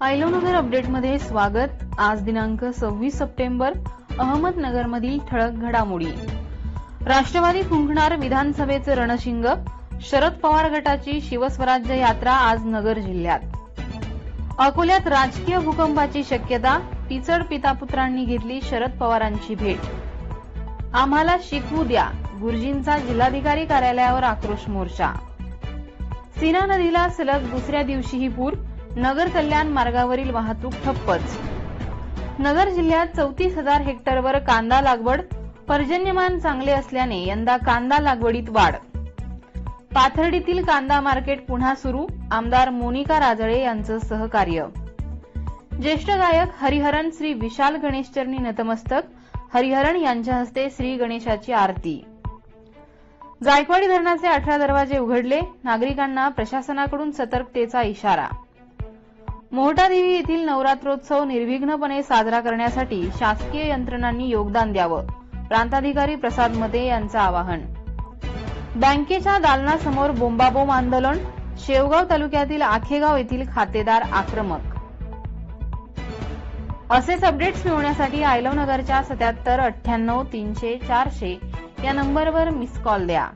आयलोनगर अपडेटमध्ये स्वागत. आज दिनांक सव्वीस सप्टेंबर अहमदनगरमधील ठळक घडामोडी. राष्ट्रवादी फुंकणार विधानसभेचं रणशिंग शरद पवार गटाची शिवस्वराज्य यात्रा आज नगर जिल्ह्यात. अकोल्यात राजकीय भूकंपाची शक्यता पिचड पितापुत्रांनी घेतली शरद पवारांची भेट. आम्हाला शिकवू द्या गुरुजींचा जिल्हाधिकारी कार्यालयावर आक्रोश मोर्चा. सीना नदीला सलग दुसऱ्या दिवशीही पूर नगर कल्याण मार्गावरील वाहतूक ठप्पच. नगर जिल्ह्यात चौतीस हजार हेक्टरवर कांदा लागवड पर्जन्यमान चांगले असल्याने यंदा कांदा लागवडीत वाढ. पाथर्डीतील कांदा मार्केट पुन्हा सुरू आमदार मोनिका राजळे यांचं सहकार्य. ज्येष्ठ गायक हरिहरन श्री विशाल गणेशचरणी नतमस्तक हरिहरन यांच्या हस्ते श्री गणेशाची आरती. जायकवाडी धरणाचे अठरा दरवाजे उघडले नागरिकांना प्रशासनाकडून सतर्कतेचा इशारा. मोहटादेवी येथील नवरात्रोत्सव निर्विघ्नपणे साजरा करण्यासाठी शासकीय यंत्रणांनी योगदान द्यावं. प्रांताधिकारी प्रसाद मते यांचं आवाहन. बँकेच्या दालनासमोर बोंबाबोंब आंदोलन शेवगाव तालुक्यातील आखेगाव येथील खातेदार आक्रमक. असेच अपडेट्स मिळवण्यासाठी आयलव नगरच्या सत्याहत्तर अठ्ठ्याण्णव तीनशे चारशे या नंबरवर मिस कॉल द्या.